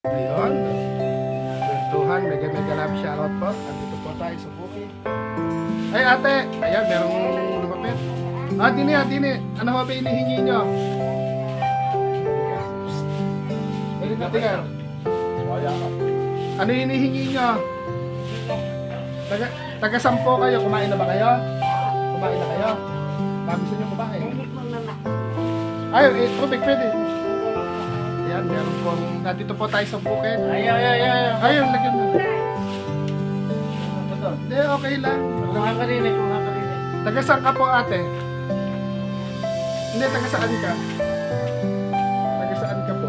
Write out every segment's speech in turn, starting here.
Ayun. Kwentuhan, mega mega love shoutout po. Andito po tayo sa bukid. Ay ate, ayan, merong lumapit. Ah, dini, ah, dini. Ano ba ba inihingi nyo? Ayun, ate ka. Ano hinihingi nyo? Taga, taga sampo kayo, kumain na ba kayo? Kumain na kayo? Bakit gusto nyo kumain? Ay, eh, tubig pwede. Ayan, meron pong, nandito po tayo sa bukid. Ayaw, ayaw, ayaw. Ayun, lagyan. Ito. Hindi, okay lang. Kung nakakarinig, kung nakakarinig. Taga saan ka po ate? Hindi, taga saan ka? Taga saan ka po?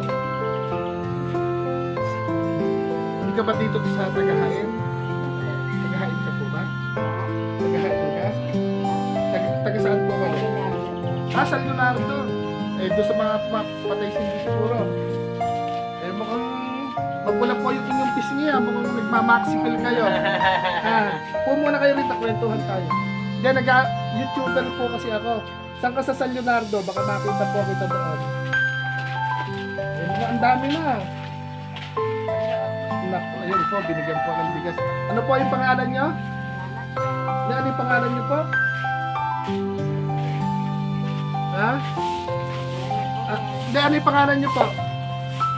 Hindi ka ba dito sa tagahain? Tagahain ka po ba? Tagahain ka? Taga, taga saan po? Ah, San Leonardo. Eh, doon sa mga pa- patay sindi siguro. Magwala po yung inyong pisngi ha. Mukhang nagmamaxipil kayo. ah, po muna kayo rito, kwentuhan tayo. Hindi, nag-YouTuber po kasi ako. Saan ka sa San Leonardo? Baka makita po kita doon. Eh, mga ang dami na. Naku, ayun po, binigyan po ng bigas. Ano po yung pangalan nyo? Ano ano yung pangalan nyo po? Ha? Ah, Hindi, ano yung pangalan nyo po?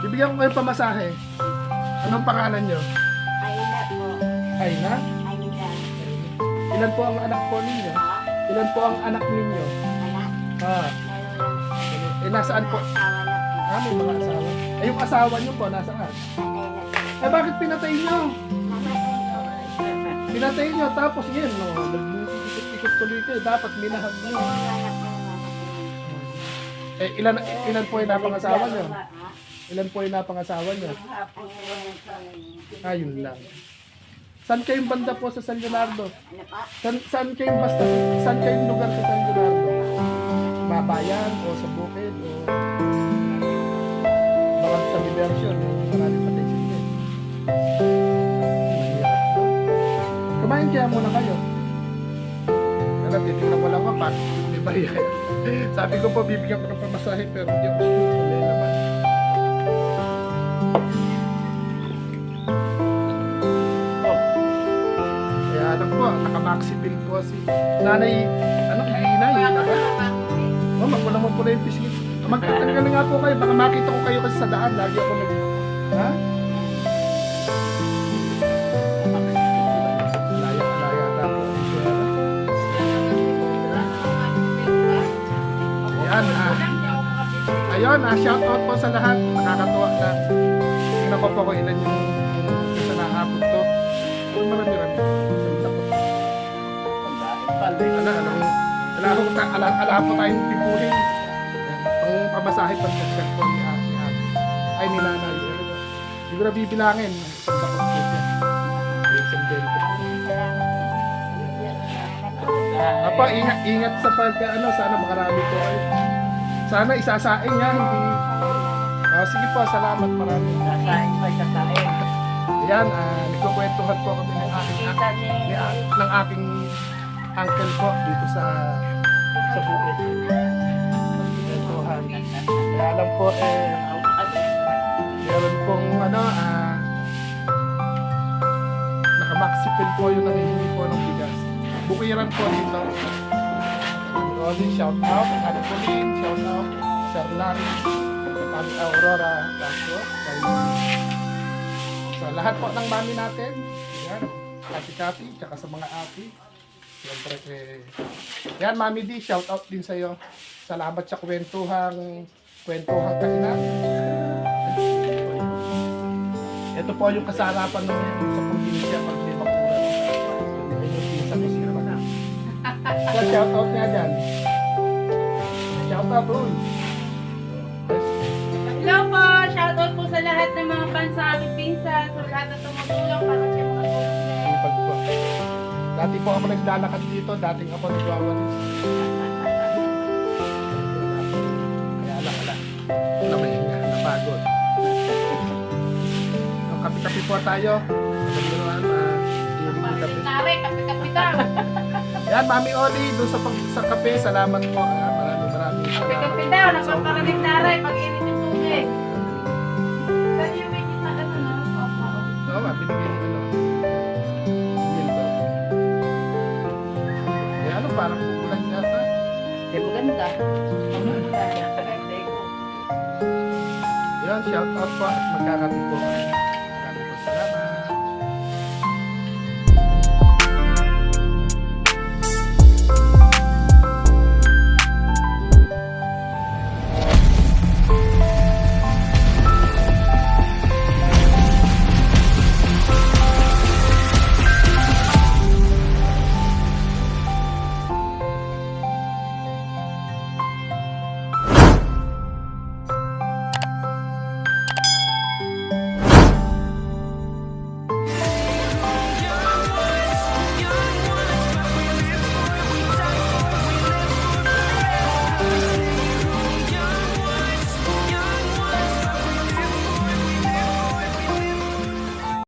Bibigyan ko kayo pamasahe. Anong pangalan nyo? Ayla po. Ayna? Ayla. Ilan po ang anak po ninyo? Ilan po ang anak ninyo? Anak. Dalawa. eh nasaan po? Asawa na po. Ah, may mga asawa. Eh, yung asawa nyo po, nasaan? Eh, bakit pinatay nyo? Pinatay nyo, tapos yun, no, nag-ikot tuloy kayo. Dapat minahag nyo. Eh, ilan, ilan po yung napangasawa nyo? Ha? Ilan po yung napangasawa nyo? Hapon na lang po. Ah, yun lang. Saan kayong banda po sa San Leonardo? Ano pa? San, saan kayong basta, saan kayong lugar sa San Leonardo? Babayan o sa bukid o baka sa diversion o marami pa tayo sige. Kumain kaya muna kayo. Kaya titignan ko lang ako pa. Sabi ko po bibigyan ko ng pamasahe pero hindi ako bill po si nanay, ano, Lina, yun na ba? Oh, mo pula yung biscuit. Magtatanggal na nga po kayo, baka makita ko kayo kasi sa daan, lagi ako nag... Ha? Na po. Ayan, ah. Ayun, ah, shout out po sa lahat. Nakakatuwa na. Tingnan ko po kung ilan yung sa naabot to. Kung marami-rami. Po. Ano, ano, wala akong ta- ala, ala po tayong tipuhin. Pang pamasahe pag nagkat po ni ate. ni ate. Ay, ni nanay. Ano? Hindi ko na bibilangin. Bakot po siya. Ay, isang bento. Apa, ingat, ingat sa pag, ano, sana makarami po kayo. Sana isasaing ha, hindi... Ah, sige po, salamat marami. Sasain pa, sasain. Ayan, ah, nagkukwentuhan po kami ng aking, ng aking uncle po dito sa sa bukid. Kwentuhan. Kaya alam po, eh, meron pong ano, ah, nakamaxipil po yung nangihingi po ng bigas. Bukiran po dito. Rolly, shout out. Ate Pauline, shout out. Sir Larry, Mami Aurora, tapos kay sa lahat po ng mami natin. Yan. Cathy, tsaka sa mga ate. Siyempre kay... Yan, Mami D, shout out din sa'yo. Salamat sa kwentuhang kwentuhang kainan. Ito po yung kasarapan ng sa probinsya pag may bakuran. Ayun yung pinsa ko sila na. So, shout out nga dyan. Shout out, Roy. Hello po! Shoutout po sa lahat ng mga fans sa aming pinsan, sa lahat na Dati po ako naglalakad dito, dating ako nagwawalis. Kaya ala ala. Namahinga, napagod. So, kapi-kapi po tayo. Alam ng kape. Nare, kape-kape daw. Yan, Mami Oli, doon sa, pag, sa kape, salamat po. Ah, maraming maraming salamat. Kape-kape daw, napaparating nare pag init yung tubig. Sa iyo, may kita na parang kukulan yata. Hindi, maganda. Maganda. Yan, shout out po at magkakapit po.